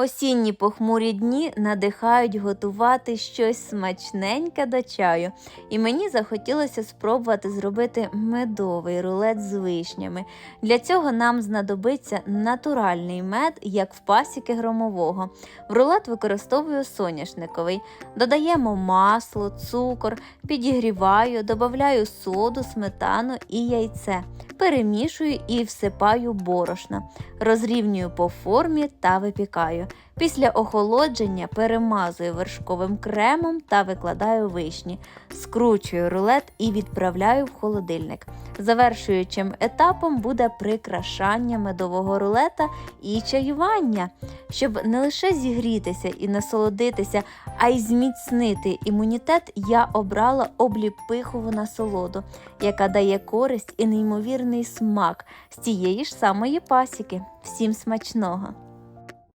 Осінні похмурі дні надихають готувати щось смачненьке до чаю, і мені захотілося спробувати зробити медовий рулет з вишнями. Для цього нам знадобиться натуральний мед, як в пасіки громового. В рулет використовую соняшниковий. Додаємо масло, цукор, підігріваю, додаю соду, сметану і яйце. Перемішую і всипаю борошна розрівнюю по формі та випікаю. Після охолодження перемазую вершковим кремом та викладаю вишні, скручую рулет і відправляю в холодильник. Завершуючим етапом буде прикрашання медового рулета і чаювання, щоб не лише зігрітися і насолодитися, а й зміцнити імунітет, я обрала обліпихову насолоду, яка дає користь і неймовірний смак з тієї ж самої пасіки. Всім смачного!